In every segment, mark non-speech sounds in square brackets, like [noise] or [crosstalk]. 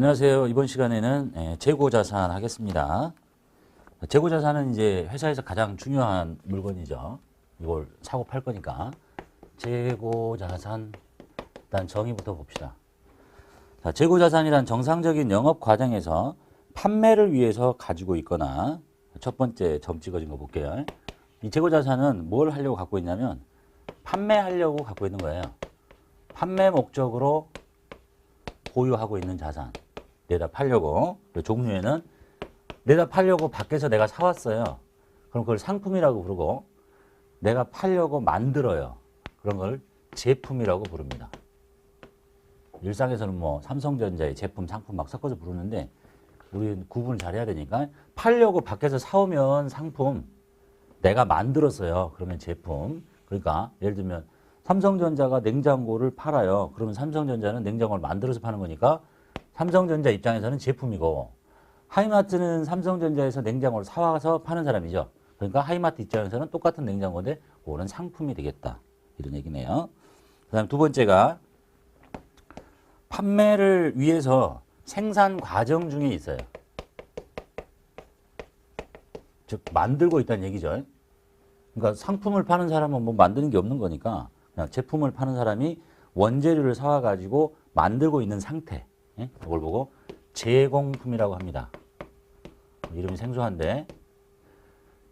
안녕하세요. 이번 시간에는 예, 재고자산 하겠습니다. 재고자산은 이제 회사에서 가장 중요한 물건이죠. 이걸 사고 팔 거니까. 재고자산, 일단 정의부터 봅시다. 자, 재고자산이란 정상적인 영업 과정에서 판매를 위해서 가지고 있거나 첫 번째 점 찍어진 거 볼게요. 이 재고자산은 뭘 하려고 갖고 있냐면 판매하려고 갖고 있는 거예요. 판매 목적으로 보유하고 있는 자산. 내다 팔려고. 그리고 종류에는 내다 팔려고 밖에서 내가 사왔어요. 그럼 그걸 상품이라고 부르고 내가 팔려고 만들어요. 그런 걸 제품이라고 부릅니다. 일상에서는 뭐 삼성전자의 제품, 상품 막 섞어서 부르는데 우리는 구분을 잘해야 되니까 팔려고 밖에서 사오면 상품, 내가 만들었어요. 그러면 제품. 그러니까 예를 들면 삼성전자가 냉장고를 팔아요. 그러면 삼성전자는 냉장고를 만들어서 파는 거니까 삼성전자 입장에서는 제품이고 하이마트는 삼성전자에서 냉장고를 사와서 파는 사람이죠. 그러니까 하이마트 입장에서는 똑같은 냉장고인데 그거는 상품이 되겠다. 이런 얘기네요. 그 다음 두 번째가 판매를 위해서 생산 과정 중에 있어요. 즉 만들고 있다는 얘기죠. 그러니까 상품을 파는 사람은 뭐 만드는 게 없는 거니까 그냥 제품을 파는 사람이 원재료를 사와 가지고 만들고 있는 상태. 예? 이걸 보고 제공품이라고 합니다. 이름이 생소한데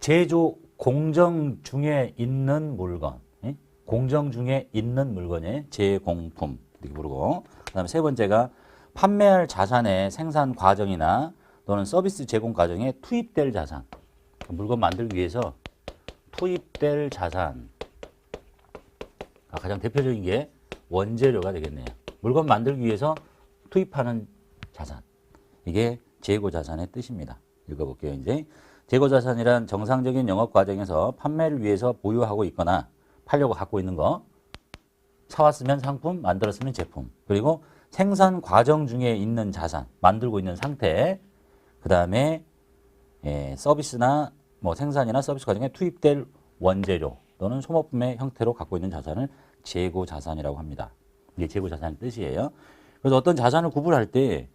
제조 공정 중에 있는 물건. 예? 공정 중에 있는 물건의 제공품 이렇게 부르고 그 다음에 세 번째가 판매할 자산의 생산 과정이나 또는 서비스 제공 과정에 투입될 자산. 물건 만들기 위해서 투입될 자산. 아, 가장 대표적인 게 원재료가 되겠네요. 물건 만들기 위해서 투입하는 자산. 이게 재고 자산의 뜻입니다. 읽어볼게요. 이제 재고 자산이란 정상적인 영업 과정에서 판매를 위해서 보유하고 있거나 팔려고 갖고 있는 거. 사왔으면 상품, 만들었으면 제품. 그리고 생산 과정 중에 있는 자산, 만들고 있는 상태. 그 다음에 예, 서비스나 뭐 생산이나 서비스 과정에 투입될 원재료 또는 소모품의 형태로 갖고 있는 자산을 재고 자산이라고 합니다. 이게 재고 자산의 뜻이에요. 그래서 어떤 자산을 구분할 때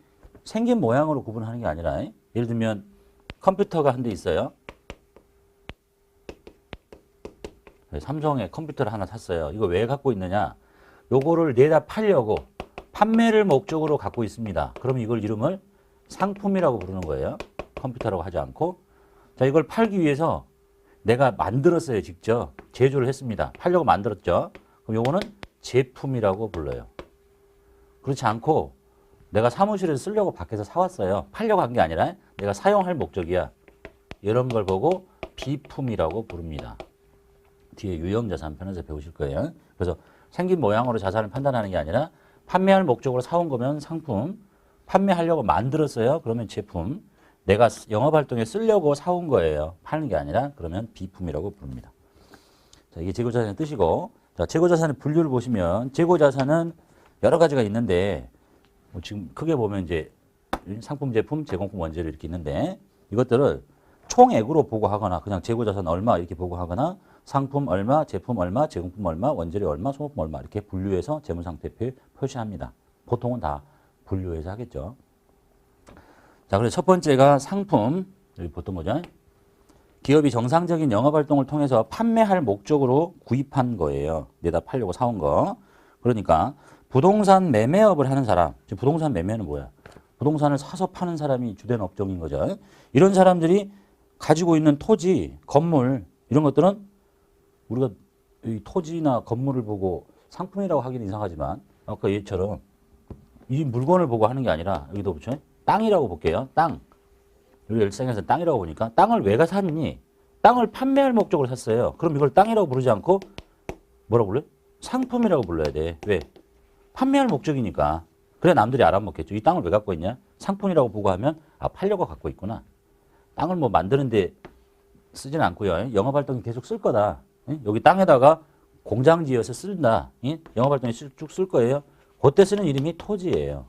생긴 모양으로 구분하는 게 아니라 예를 들면 컴퓨터가 한 대 있어요. 삼성의 컴퓨터를 하나 샀어요. 이거 왜 갖고 있느냐? 요거를 내다 팔려고 판매를 목적으로 갖고 있습니다. 그럼 이걸 이름을 상품이라고 부르는 거예요. 컴퓨터라고 하지 않고 자 이걸 팔기 위해서 내가 만들었어요. 직접 제조를 했습니다. 팔려고 만들었죠. 그럼 요거는 제품이라고 불러요. 그렇지 않고 내가 사무실에서 쓰려고 밖에서 사왔어요. 팔려고 한 게 아니라 내가 사용할 목적이야. 이런 걸 보고 비품이라고 부릅니다. 뒤에 유형자산 편에서 배우실 거예요. 그래서 생긴 모양으로 자산을 판단하는 게 아니라 판매할 목적으로 사온 거면 상품, 판매하려고 만들었어요. 그러면 제품, 내가 영업활동에 쓰려고 사온 거예요. 파는 게 아니라 그러면 비품이라고 부릅니다. 자, 이게 재고자산의 뜻이고, 자, 재고자산의 분류를 보시면 재고자산은 여러 가지가 있는데 뭐 지금 크게 보면 이제 상품, 제품, 제공품, 원재료 이렇게 있는데 이것들을 총액으로 보고하거나 그냥 재고자산 얼마 이렇게 보고하거나 상품 얼마, 제품 얼마, 제공품 얼마, 원재료 얼마, 소모품 얼마 이렇게 분류해서 재무상태표에 표시합니다. 보통은 다 분류해서 하겠죠. 자, 그래서 첫 번째가 상품 여기 보통 거죠. 기업이 정상적인 영업 활동을 통해서 판매할 목적으로 구입한 거예요. 내다 팔려고 사온 거. 그러니까 부동산 매매업을 하는 사람, 부동산 매매는 뭐야? 부동산을 사서 파는 사람이 주된 업종인 거죠. 이런 사람들이 가지고 있는 토지, 건물 이런 것들은 우리가 이 토지나 건물을 보고 상품이라고 하기는 이상하지만 아까 얘처럼 이 물건을 보고 하는 게 아니라 여기도 보죠. 땅이라고 볼게요. 땅. 우리 일상에서 땅이라고 보니까 땅을 왜가 샀니? 땅을 판매할 목적으로 샀어요. 그럼 이걸 땅이라고 부르지 않고 뭐라고 불러요? 상품이라고 불러야 돼. 왜? 판매할 목적이니까. 그래 남들이 알아먹겠죠. 이 땅을 왜 갖고 있냐? 상품이라고 보고 하면 아 팔려고 갖고 있구나. 땅을 뭐 만드는데 쓰진 않고요. 영업활동이 계속 쓸 거다. 예? 여기 땅에다가 공장 지어서 쓴다. 예? 영업활동에 쭉쓸 거예요. 그때 쓰는 이름이 토지예요.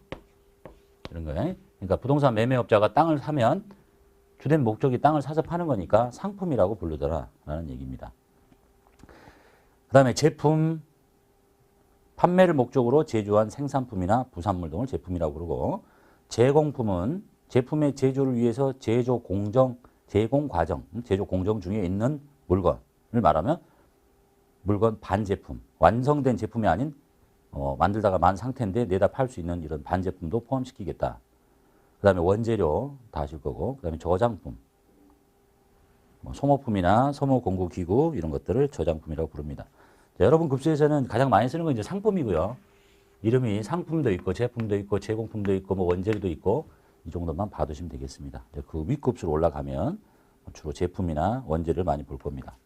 이런 거예요. 그러니까 부동산 매매업자가 땅을 사면 주된 목적이 땅을 사서 파는 거니까 상품이라고 부르더라 라는 얘기입니다. 그 다음에 제품, 판매를 목적으로 제조한 생산품이나 부산물 등을 제품이라고 부르고 제공품은 제품의 제조를 위해서 제조 공정, 제공 과정, 음, 제조 공정 중에 있는 물건을 말하면 물건 반제품, 완성된 제품이 아닌 어, 만들다가 만 상태인데 내다 팔 수 있는 이런 반제품도 포함시키겠다. 그 다음에 원재료 다 하실 거고, 그 다음에 저장품, 뭐 소모품이나 소모 공구 기구 이런 것들을 저장품이라고 부릅니다. 자, 여러분 급수에서는 가장 많이 쓰는 건 이제 상품이고요. 이름이 상품도 있고 제품도 있고 제공품도 있고 뭐 원재료도 있고 이 정도만 봐두시면 되겠습니다. 이제 그 윗급수로 올라가면 주로 제품이나 원재료를 많이 볼 겁니다.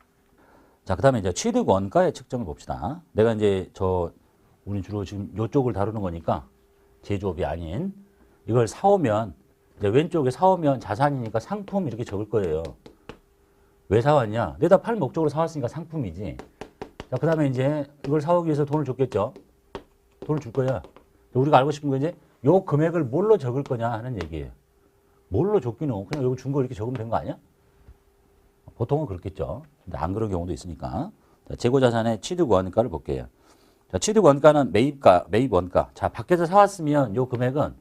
자, 그 다음에 이제 취득 원가의 측정을 봅시다. 내가 이제 저, 우리 주로 지금 이쪽을 다루는 거니까 제조업이 아닌 이걸 사오면 이제 왼쪽에 사오면 자산이니까 상품 이렇게 적을 거예요. 왜 사왔냐? 내다 팔 목적으로 사왔으니까 상품이지. 자, 그 다음에 이제 이걸 사오기 위해서 돈을 줬겠죠? 돈을 줄 거야. 우리가 알고 싶은 건 이제 요 금액을 뭘로 적을 거냐 하는 얘기예요. 뭘로 적기는 그냥 여기 준거 이렇게 적으면 된 거 아니야? 보통은 그렇겠죠. 근데 안 그런 경우도 있으니까. 자, 재고자산의 취득 원가를 볼게요. 자, 취득 원가는 매입가, 매입 원가. 자, 밖에서 사왔으면 요 금액은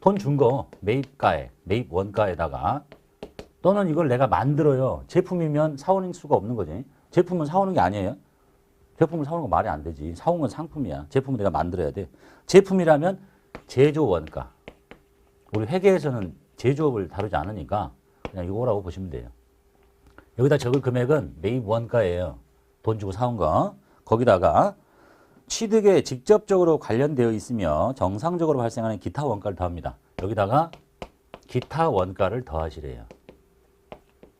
돈 준 거 매입가에, 매입 원가에다가 또는 이걸 내가 만들어요. 제품이면 사오는 수가 없는 거지. 제품은 사오는 게 아니에요. 제품을 사오는 거 말이 안 되지. 사온 건 상품이야. 제품을 내가 만들어야 돼. 제품이라면 제조 원가. 우리 회계에서는 제조업을 다루지 않으니까 그냥 이거라고 보시면 돼요. 여기다 적을 금액은 매입 원가예요. 돈 주고 사온 거. 거기다가 취득에 직접적으로 관련되어 있으며 정상적으로 발생하는 기타 원가를 더합니다. 여기다가 기타 원가를 더하시래요.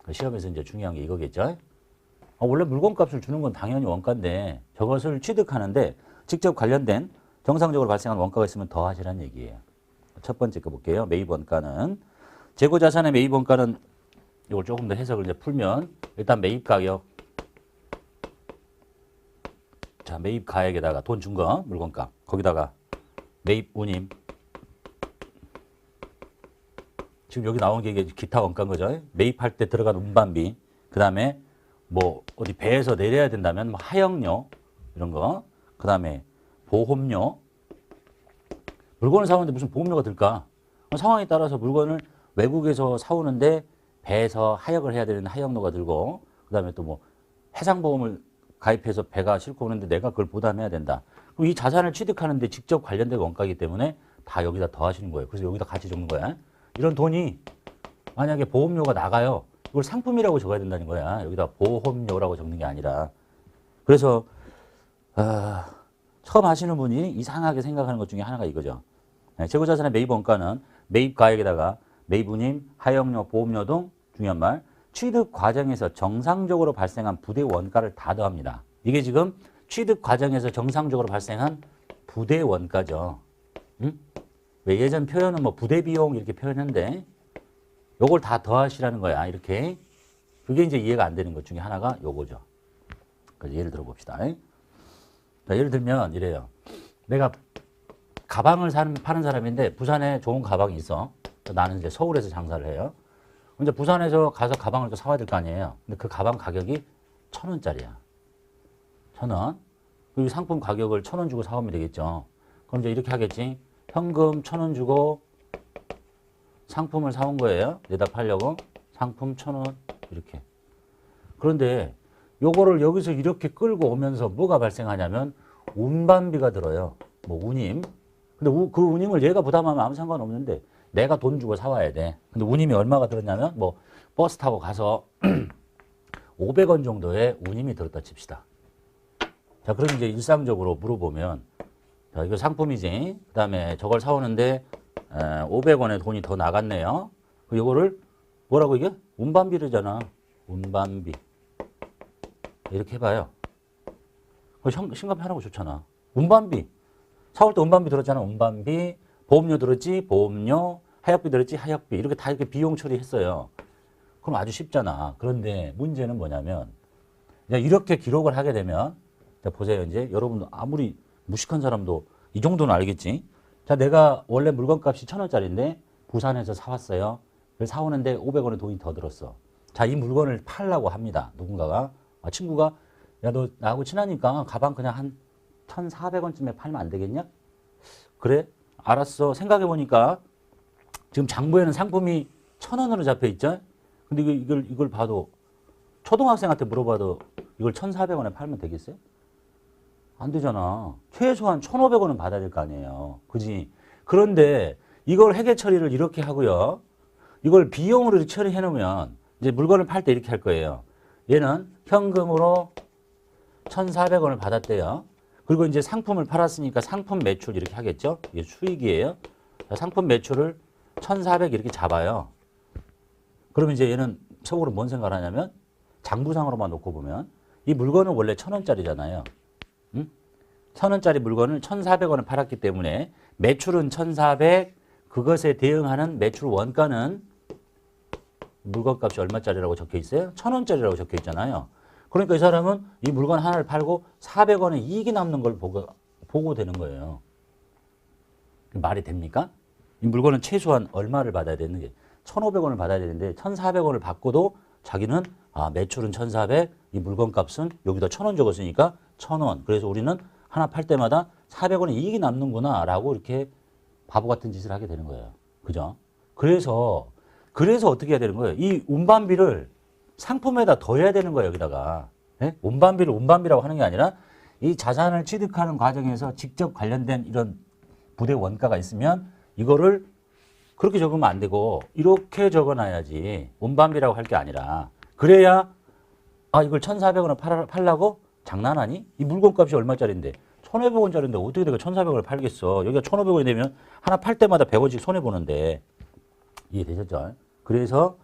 그 시험에서 이제 중요한 게 이거겠죠. 아, 원래 물건값을 주는 건 당연히 원가인데 저것을 취득하는데 직접 관련된 정상적으로 발생한 원가가 있으면 더하시라는 얘기예요. 첫 번째 거 볼게요. 매입 원가는 재고 자산의 매입 원가는 이걸 조금 더 해석을 이제 풀면 일단 매입 가격 자 매입 가액에다가 돈 준 거 물건값 거기다가 매입 운임 지금 여기 나온 게 기타 원가인 거죠. 매입할 때 들어간 운반비 그 다음에 뭐 어디 배에서 내려야 된다면 뭐 하역료 이런 거 그다음에 보험료 물건을 사오는데 무슨 보험료가 들까? 어, 상황에 따라서 물건을 외국에서 사오는데 배에서 하역을 해야 되는 하역료가 들고 그다음에 또 뭐 해상보험을 가입해서 배가 싣고 오는데 내가 그걸 부담해야 된다. 그럼 이 자산을 취득하는데 직접 관련된 원가이기 때문에 다 여기다 더하시는 거예요. 그래서 여기다 같이 적는 거야. 이런 돈이 만약에 보험료가 나가요. 이걸 상품이라고 적어야 된다는 거야. 여기다 보험료라고 적는 게 아니라. 그래서 아, 처음 하시는 분이 이상하게 생각하는 것 중에 하나가 이거죠. 네, 재고자산의 매입 원가는 매입 가액에다가 매입 운임, 하역료, 보험료 등 중요한 말 취득 과정에서 정상적으로 발생한 부대 원가를 다 더합니다. 이게 지금 취득 과정에서 정상적으로 발생한 부대 원가죠. 응? 왜 예전 표현은 뭐 부대 비용 이렇게 표현했는데 요걸 다 더하시라는 거야. 이렇게. 그게 이제 이해가 안 되는 것 중에 하나가 요거죠. 그래서 예를 들어 봅시다. 자, 예를 들면 이래요. 내가 가방을 사는, 파는 사람인데 부산에 좋은 가방이 있어. 나는 이제 서울에서 장사를 해요. 근데 부산에서 가서 가방을 또 사와야 될 거 아니에요. 근데 그 가방 가격이 천 원짜리야. 천 원. 그리고 상품 가격을 천 원 주고 사오면 되겠죠. 그럼 이제 이렇게 하겠지. 현금 천 원 주고 상품을 사온 거예요. 내다 팔려고. 상품 천 원. 이렇게. 그런데 요거를 여기서 이렇게 끌고 오면서 뭐가 발생하냐면 운반비가 들어요. 뭐 운임. 근데 우- 그 운임을 얘가 부담하면 아무 상관없는데 내가 돈 주고 사와야 돼. 근데 운임이 얼마가 들었냐면 뭐 버스 타고 가서 [clears throat] 500원 정도의 운임이 들었다 칩시다. 자, 그럼 이제 일상적으로 물어보면 자, 이거 상품이지. 그 다음에 저걸 사오는데 500원의 돈이 더 나갔네요. 그 요거를 뭐라고 이게? 운반비르잖아. 운반비. 이렇게 해봐요. 심- 심각하고 좋잖아. 운반비. 사올 때 운반비 들었잖아. 운반비. 보험료 들었지. 보험료. 하역비 들었지. 하역비. 이렇게 다 이렇게 비용 처리했어요. 그럼 아주 쉽잖아. 그런데 문제는 뭐냐면 이렇게 기록을 하게 되면 자, 보세요. 이제 여러분 아무리 무식한 사람도 이 정도는 알겠지. 자, 내가 원래 물건값이 천 원짜리인데 부산에서 사왔어요. 그래서 사오는데 500원의 돈이 더 들었어. 자, 이 물건을 팔라고 합니다. 누군가가 아, 친구가 야, 너 나하고 친하니까 가방 그냥 한 1,400원쯤에 팔면 안 되겠냐? 그래? 알았어. 생각해 보니까 지금 장부에는 상품이 천 원으로 잡혀 있죠? 근데 이거- 이걸, 이걸 봐도 초등학생한테 물어봐도 이걸 1,400원에 팔면 되겠어요? 안 되잖아. 최소한 1,500원은 받아야 될 거 아니에요. 그지? 그런데 이걸 회계 처리를 이렇게 하고요. 이걸 비용으로 처리해 놓으면 이제 물건을 팔 때 이렇게 할 거예요. 얘는 현금으로 1,400원을 받았대요. 그리고 이제 상품을 팔았으니까 상품 매출 이렇게 하겠죠? 이게 수익이에요. 자, 상품 매출을 1,400 이렇게 잡아요. 그러면 이제 얘는 속으로 뭔 생각을 하냐면 장부상으로만 놓고 보면 이 물건은 원래 1,000원짜리잖아요. 응? 1,000원짜리 물건을 1,400원에 팔았기 때문에 매출은 1,400 그것에 대응하는 매출 원가는 물건값이 얼마짜리라고 적혀 있어요? 1,000원짜리라고 적혀 있잖아요. 그러니까 이 사람은 이 물건 하나를 팔고 400원의 이익이 남는 걸 보고, 보고 되는 거예요. 말이 됩니까? 이 물건은 최소한 얼마를 받아야 되는 게 1,500원을 받아야 되는데 1,400원을 받고도 자기는 아, 매출은 1,400, 이 물건 값은 여기다 1,000원 적었으니까 1,000원. 그래서 우리는 하나 팔 때마다 400원의 이익이 남는구나라고 이렇게 바보 같은 짓을 하게 되는 거예요. 그죠? 그래서 그래서 어떻게 해야 되는 거예요? 이 운반비를 상품에다 더해야 되는 거예요, 여기다가. 예? 운반비를 운반비라고 하는 게 아니라 이 자산을 취득하는 과정에서 직접 관련된 이런 부대 원가가 있으면 이거를 그렇게 적으면 안 되고 이렇게 적어놔야지 운반비라고 할 게 아니라 그래야 아 이걸 1,400원에 팔, 팔라고 장난하니? 이 물건값이 얼마짜리인데 1,500원짜리인데 어떻게 내가 1,400원을 팔겠어? 여기가 1,500원이 되면 하나 팔 때마다 100원씩 손해보는데. 이해되셨죠? 그래서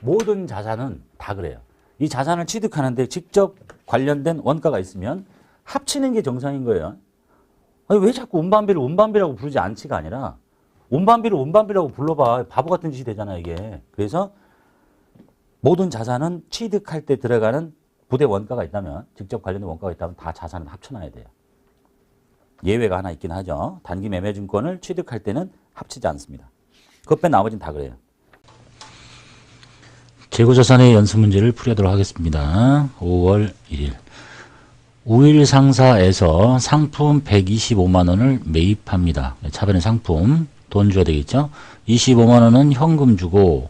모든 자산은 다 그래요. 이 자산을 취득하는데 직접 관련된 원가가 있으면 합치는 게 정상인 거예요. 아니 왜 자꾸 운반비를 운반비라고 부르지 않지가 아니라 운반비를 운반비라고 불러봐. 바보 같은 짓이 되잖아 이게. 그래서 모든 자산은 취득할 때 들어가는 부대 원가가 있다면 직접 관련된 원가가 있다면 다 자산을 합쳐놔야 돼요 예외가 하나 있긴 하죠. 단기 매매 증권을 취득할 때는 합치지 않습니다. 그것 빼 나머지는 다 그래요. 재고자산의 연습 문제를 풀이하도록 하겠습니다. 5월 1일. 우일 상사에서 상품 125만 원을 매입합니다. 차변의 상품. 돈 줘야 되겠죠? 25만 원은 현금 주고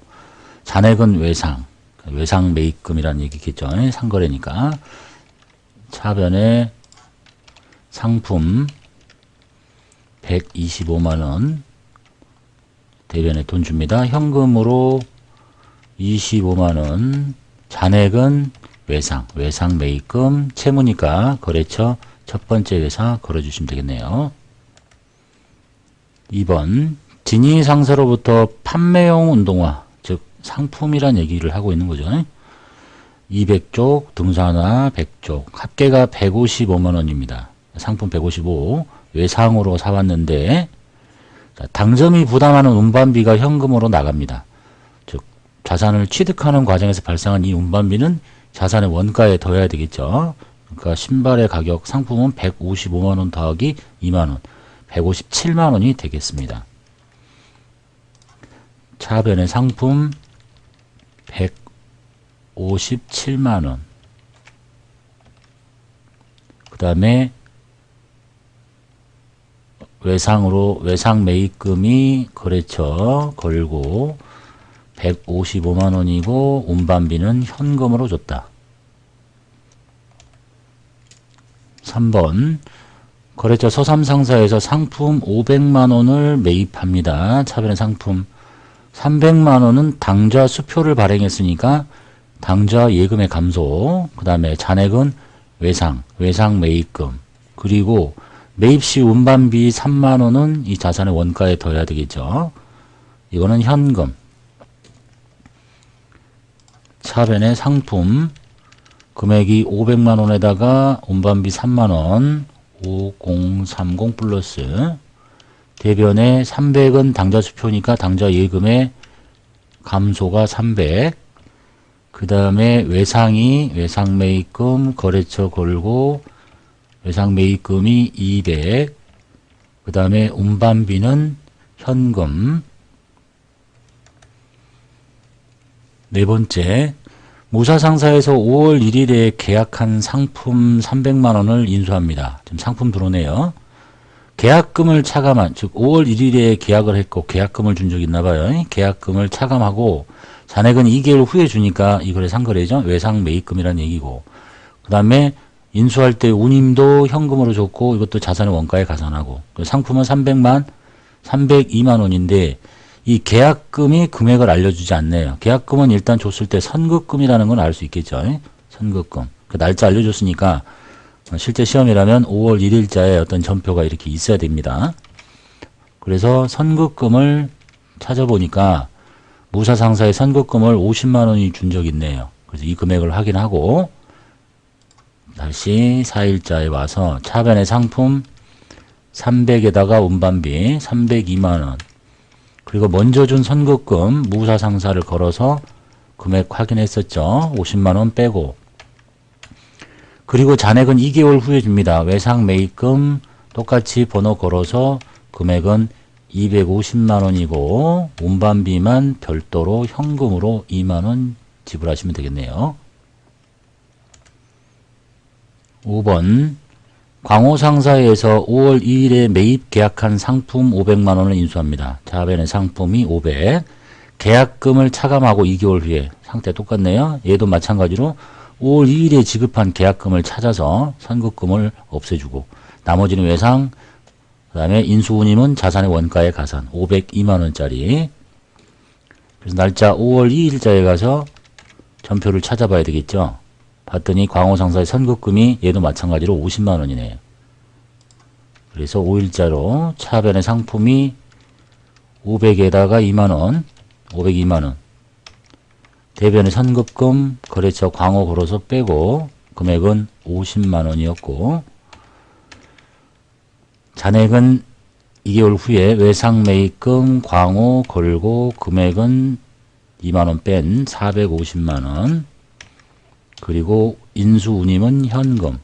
잔액은 외상, 외상 매입금이라는 얘기겠죠? 상거래니까. 차변의 상품 125만 원 대변에 돈 줍니다. 현금으로 25만 원, 잔액은 외상, 외상 매입금, 채무니까 거래처 첫 번째 회사 걸어주시면 되겠네요. 2번 진위 상사로부터 판매용 운동화, 즉 상품이란 얘기를 하고 있는 거죠. 200쪽, 등산화 100쪽, 합계가 155만 원입니다. 상품 155, 외상으로 사왔는데 자, 당점이 부담하는 운반비가 현금으로 나갑니다. 즉 자산을 취득하는 과정에서 발생한 이 운반비는 자산의 원가에 더해야 되겠죠. 그러니까 신발의 가격 상품은 155만 원 더하기 2만 원, 157만 원이 되겠습니다. 차변의 상품 157만 원. 그 다음에 외상으로 외상 매입금이 거래처 걸고 155만 원이고 운반비는 현금으로 줬다. 3번 거래처 서삼상사에서 상품 500만 원을 매입합니다. 차변의 상품 300만 원은 당좌 수표를 발행했으니까 당좌 예금의 감소, 그 다음에 잔액은 외상, 외상 매입금, 그리고 매입 시 운반비 3만 원은 이 자산의 원가에 더해야 되겠죠. 이거는 현금. 차변의 상품 금액이 500만 원에다가 운반비 3만 원 5030 플러스 대변에 300은 당좌 수표니까 당좌 예금의 감소가 300. 그 다음에 외상이 외상 매입금 거래처 걸고 외상 매입금이 200. 그 다음에 운반비는 현금. 네 번째, 무사상사에서 5월 1일에 계약한 상품 300만 원을 인수합니다. 지금 상품 들어오네요. 계약금을 차감한 즉 5월 1일에 계약을 했고 계약금을 준 적이 있나 봐요. 계약금을 차감하고 잔액은 2개월 후에 주니까 이 거래 상거래죠. 외상 매입금이라는 얘기고. 그 다음에 인수할 때 운임도 현금으로 줬고 이것도 자산의 원가에 가산하고 그 상품은 300만 302만 원인데 이 계약금이 금액을 알려주지 않네요. 계약금은 일단 줬을 때 선급금이라는 건 알 수 있겠죠. 선급금. 그 날짜 알려줬으니까 실제 시험이라면 5월 1일자에 어떤 전표가 이렇게 있어야 됩니다. 그래서 선급금을 찾아보니까 무사상사의 선급금을 50만 원이 준 적이 있네요. 그래서 이 금액을 확인하고 다시 4일자에 와서 차변의 상품 300에다가 운반비 302만 원 그리고 먼저 준 선급금 무사상사를 걸어서 금액 확인했었죠. 50만 원 빼고 그리고 잔액은 2개월 후에 줍니다. 외상 매입금 똑같이 번호 걸어서 금액은 250만 원이고 운반비만 별도로 현금으로 2만 원 지불하시면 되겠네요. 5번 광호 상사에서 5월 2일에 매입 계약한 상품 500만 원을 인수합니다. 자변의 상품이 500. 계약금을 차감하고 2개월 후에 상태 똑같네요. 얘도 마찬가지로 5월 2일에 지급한 계약금을 찾아서 선급금을 없애주고 나머지는 외상 그 다음에 인수운임은 자산의 원가에 가산 502만 원짜리 그래서 날짜 5월 2일자에 가서 전표를 찾아봐야 되겠죠. 봤더니 광호상사의 선급금이 얘도 마찬가지로 50만 원이네요. 그래서 5일자로 차변의 상품이 500에다가 2만 원, 502만 원. 대변의 선급금 거래처 광호 걸어서 빼고 금액은 50만 원이었고 잔액은 2개월 후에 외상 매입금 광호 걸고 금액은 2만 원 뺀 450만 원 그리고 인수 운임은 현금